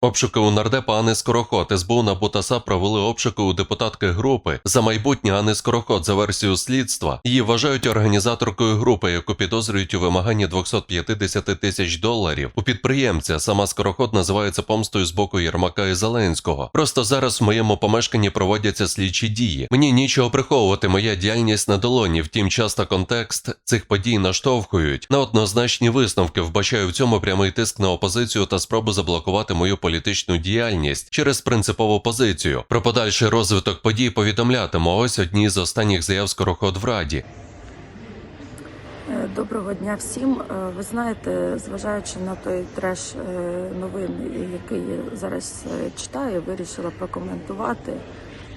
Обшуки у нардепа Ани Скороход, СБУ на Бутаса провели обшуки у депутатки групи за майбутнє Ани Скороход за версією слідства. Її вважають організаторкою групи, яку підозрюють у вимаганні 250 тисяч доларів. У підприємця сама Скороход називається помстою з боку Єрмака і Зеленського. Просто зараз в моєму помешканні проводяться слідчі дії. Мені нічого приховувати, моя діяльність на долоні. Втім, часто контекст цих подій наштовхують на однозначні висновки. Вбачаю в цьому прямий тиск на опозицію та спробу заблокувати мою політичну діяльність через принципову позицію. Про подальший розвиток подій повідомлятиму. Ось одні з останніх заяв Скороход в Раді. Е, Доброго дня всім. Е, Ви знаєте, зважаючи на той треш е, новин, який я зараз читаю, вирішила прокоментувати,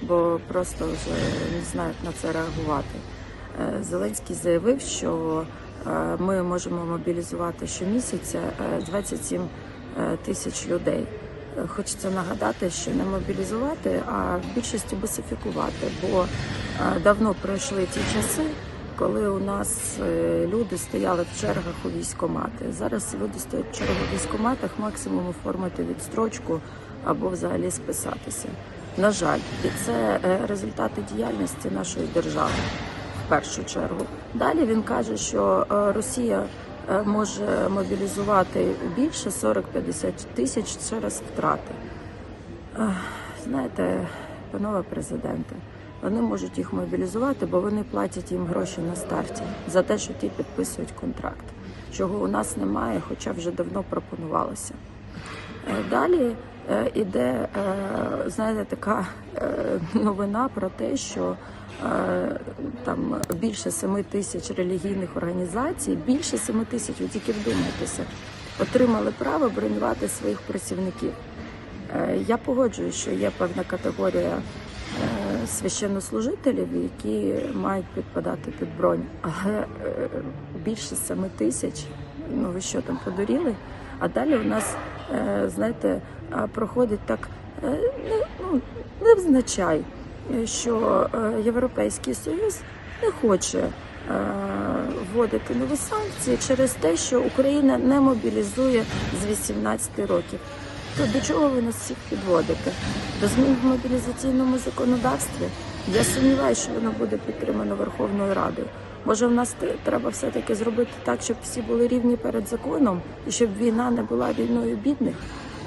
бо просто вже не знаю, як на це реагувати. Зеленський заявив, що ми можемо мобілізувати щомісяця е, 27 е, тисяч людей. Хочеться нагадати, що не мобілізувати, а в більшості босифікувати, бо е, давно пройшли ті часи, коли у нас е, люди стояли в чергах у військкомати. Зараз люди стоять в чергах у військкоматах, максимум оформити відстрочку або взагалі списатися. На жаль, і це е, результати діяльності нашої держави в першу чергу. Далі він каже, що Росія може мобілізувати більше 40-50 тисяч через втрати. Знаєте, панове президенти, вони можуть їх мобілізувати, бо вони платять їм гроші на старті за те, що ті підписують контракт, чого у нас немає, хоча вже давно пропонувалося. Е, Далі е, іде, е, знаєте, така е, новина про те, що е, там більше 7 тисяч релігійних організацій, більше 7 тисяч, ви тільки вдумайтеся, отримали право бронювати своїх працівників. Е, Я погоджуюсь, що є певна категорія е, священнослужителів, які мають підпадати під бронь, але е, більше 7 тисяч, ну ви що там подуріли? А далі у нас, е, знаєте, проходить так е, ну, невзначай, е, що е, Європейський Союз не хоче е, вводити нові санкції через те, що Україна не мобілізує з 18 років. То до чого ви нас всіх підводите? До змін в мобілізаційному законодавстві? Я сумніваюся, що воно буде підтримано Верховною Радою. Може, в нас треба все-таки зробити так, щоб всі були рівні перед законом і щоб війна не була війною бідних.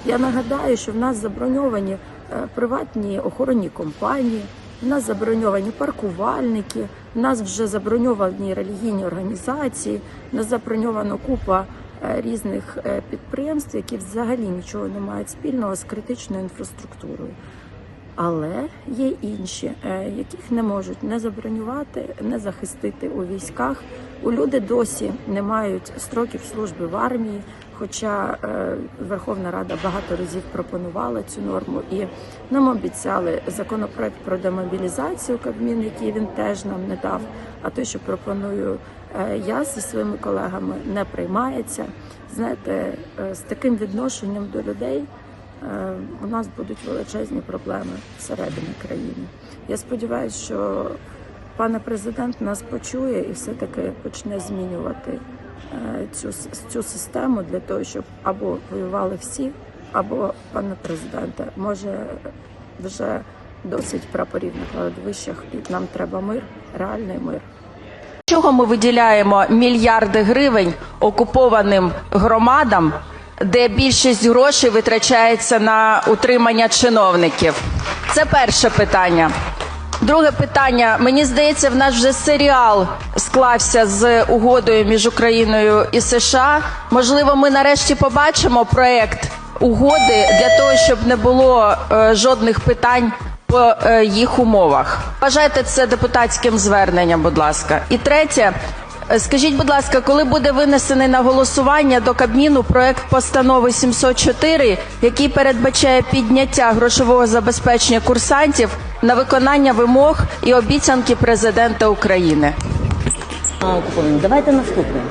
Я нагадаю, що в нас заброньовані е, приватні охоронні компанії, в нас заброньовані паркувальники, в нас вже заброньовані релігійні організації, в нас заброньовано купа е, різних е, підприємств, які взагалі нічого не мають спільного з критичною інфраструктурою. Але є інші, е, яких не можуть не забронювати, не захистити у військах. У люди досі не мають строків служби в армії. Хоча е, Верховна Рада багато разів пропонувала цю норму, і нам обіцяли законопроект про демобілізацію Кабмін, який він теж нам не дав. А той, що пропоную е, я зі своїми колегами, не приймається. Знаєте, з таким відношенням до людей у нас будуть величезні проблеми всередині країни. Я сподіваюся, що пане президент нас почує і все-таки почне змінювати е, цю, цю систему для того, щоб або воювали всі, або, пане президенте, може вже досить прапорів на кладовищах, і нам треба мир, реальний мир. Чого ми виділяємо мільярди гривень окупованим громадам, де більшість грошей витрачається на утримання чиновників? Це перше питання. Друге питання. Мені здається, в нас вже серіал склався з угодою між Україною і США. Можливо, ми нарешті побачимо проект угоди для того, щоб не було е, жодних питань по е, їх умовах. Вважайте це депутатським зверненням, будь ласка. І третє. Е, Скажіть, будь ласка, коли буде винесений на голосування до Кабміну проект постанови 704, який передбачає підняття грошового забезпечення курсантів на виконання вимог і обіцянки президента України? Давайте наступне.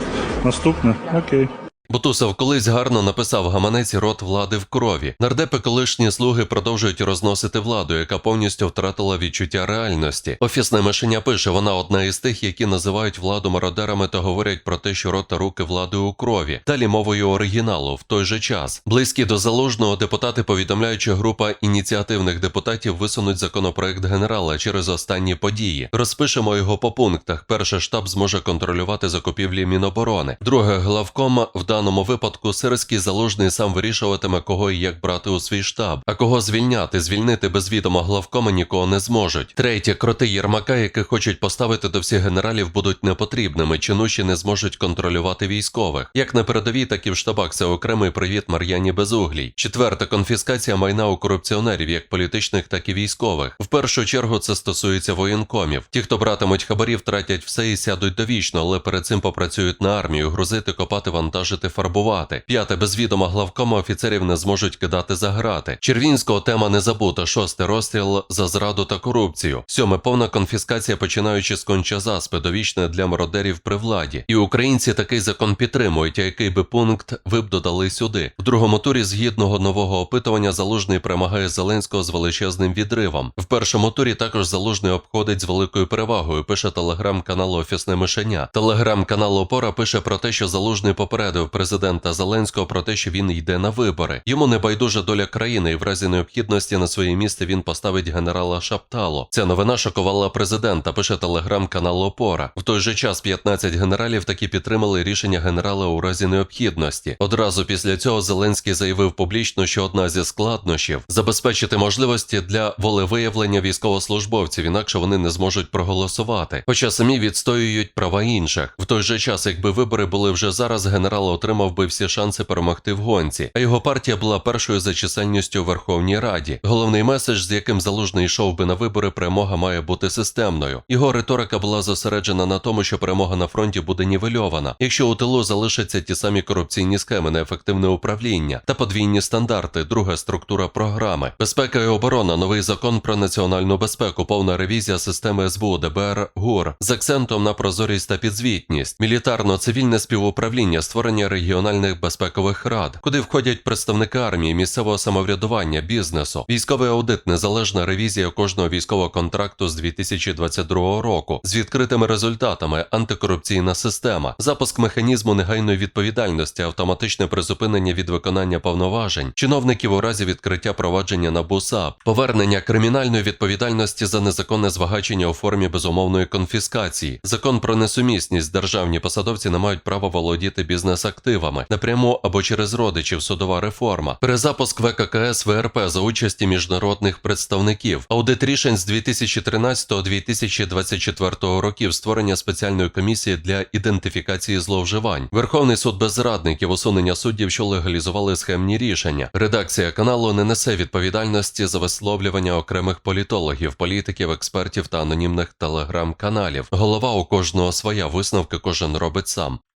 Наступне. Окей. Бутусов колись гарно написав гаманець рот влади в крові. Нардепи колишні слуги продовжують розносити владу, яка повністю втратила відчуття реальності. Офісне мишеня пише, вона одна із тих, які називають владу мародерами та говорять про те, що рот та руки влади у крові. Далі мовою оригіналу в той же час. Близькі до залужного депутати повідомляють, що група ініціативних депутатів висунуть законопроект генерала через останні події. Розпишемо його по пунктах. Перше штаб зможе контролювати закупівлі Міноборони. Друге, главком в даному випадку сирський залужний сам вирішуватиме, кого і як брати у свій штаб, а кого звільняти, звільнити без відома главкома нікого не зможуть. Третє, кроти Єрмака, яких хочуть поставити до всіх генералів, будуть непотрібними. Чинуші не зможуть контролювати військових. Як на передовій, так і в штабах це окремий привіт Мар'яні Безуглій. Четверте, конфіскація майна у корупціонерів, як політичних, так і військових. В першу чергу це стосується воєнкомів. Ті, хто братимуть хабарів, втратять все і сядуть довічно, але перед цим попрацюють на армію, грузити, копати, вантажити, фарбувати. П'яте, без відома главкома офіцерів не зможуть кидати за грати. Червінського тема не забута. Шосте розстріл за зраду та корупцію. Сьоме повна конфіскація, починаючи з конча заспи, довічне для мародерів при владі. І українці такий закон підтримують, а який би пункт ви б додали сюди. В другому турі згідного нового опитування залужний перемагає Зеленського з величезним відривом. В першому турі також залужний обходить з великою перевагою. Пише телеграм-канал Офісне мишеня. Телеграм-канал Опора пише про те, що залужний попередив президента Зеленського про те, що він йде на вибори. Йому не байдужа доля країни, і в разі необхідності на своє місце він поставить генерала Шаптало. Ця новина шокувала президента. Пише телеграм-канал Опора. В той же час 15 генералів таки підтримали рішення генерала у разі необхідності. Одразу після цього Зеленський заявив публічно, що одна зі складнощів забезпечити можливості для волевиявлення військовослужбовців, інакше вони не зможуть проголосувати. Хоча самі відстоюють права інших. В той же час, якби вибори були вже зараз, генерал отримав би всі шанси перемогти в гонці. А його партія була першою за чисельністю у Верховній Раді. Головний меседж, з яким залужний йшов би на вибори, перемога має бути системною. Його риторика була зосереджена на тому, що перемога на фронті буде нівельована, якщо у тилу залишаться ті самі корупційні схеми, неефективне управління та подвійні стандарти, друга структура програми, безпека і оборона, новий закон про національну безпеку, повна ревізія системи СБУ, ДБР, ГУР з акцентом на прозорість та підзвітність, мілітарно-цивільне співуправління, створення регіональних безпекових рад, куди входять представники армії, місцевого самоврядування, бізнесу, військовий аудит, незалежна ревізія кожного військового контракту з 2022 року з відкритими результатами, антикорупційна система, запуск механізму негайної відповідальності, автоматичне призупинення від виконання повноважень, чиновників у разі відкриття провадження на БУСАП, повернення кримінальної відповідальності за незаконне збагачення у формі безумовної конфіскації, закон про несумісність. Державні посадовці не мають права володіти бізнес-активами напряму або через родичів, судова реформа, перезапуск ВККС ВРП за участі міжнародних представників, аудит рішень з 2013-2024 років, створення спеціальної комісії для ідентифікації зловживань, Верховний суд без зрадників, усунення суддів, що легалізували схемні рішення. Редакція каналу не несе відповідальності за висловлювання окремих політологів, політиків, експертів та анонімних телеграм-каналів. Голова у кожного своя висновки кожен робить сам.